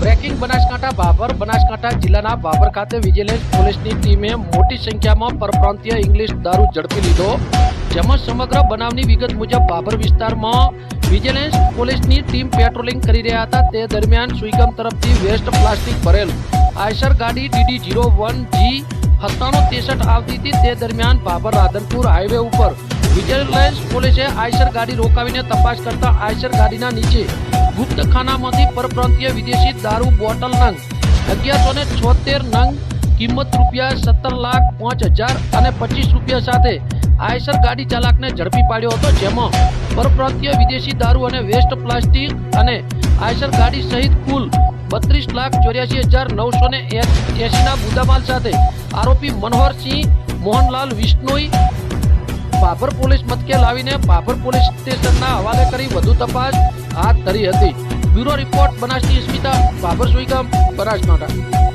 Breaking Banaskantha Babur, Banaskantha જિલ્લાના ભાભર ખાતે vigilance પોલીસની ટીમે મોટી સંખ્યામાં પરપ્રાંતીય ઇંગ્લિશ દારૂ ઝડપી લીધો, જેમાં સમગ્ર બનાવની વિગત મુજબ ભાભર વિસ્તારમાં વિજિલન્સ પોલીસની ટીમ પેટ્રોલિંગ કરી રહ્યા હતા. તે દરમિયાન સુઈગમ તરફથી વેસ્ટ પ્લાસ્ટિક ભરેલ આયસર ગાડી ડીડી જીરો વન જી સત્તાણું ત્રેસઠ આવતી હતી. તે દરમિયાન બાબર રાધનપુર હાઈવે ઉપર વિજિલન્સ પોલીસે આયસર ગાડી રોકાવીને તપાસ કરતા આયસર ગાડીના નીચે ગુપ્ત ખાનામાંથી પરપ્રાંતીય વિદેશી દારૂ બોટલ નંગ, અગિયારસો ને છોતેર નંગ, કિંમત રૂપિયા સત્તર લાખ પાંચ હજાર અને પચીસ રૂપિયા સાથે આયસર ગાડી ચાલકને ઝડપી પાડ્યો હતો, જેમાં પરપ્રાંતીય વિદેશી દારૂ અને વેસ્ટ પ્લાસ્ટિક અને આયસર ગાડી સહિત કુલ બત્રીસ લાખ ચોર્યાસી હજાર નવસો ને એસીના મુદ્દામાલ સાથે આરોપી મનોહરસિંહ, મોહનલાલ વિષ્ણોઈ ભાભર પોલીસ મથકે લાવીને ભાભર પોલીસ સ્ટેશનના હવાલે કરી વધુ તપાસ હાથ ધરી હતી. બ્યુરો રિપોર્ટ બનાસની સ્મિતા ભાભર સુઈગામ, બનાસકાંઠા.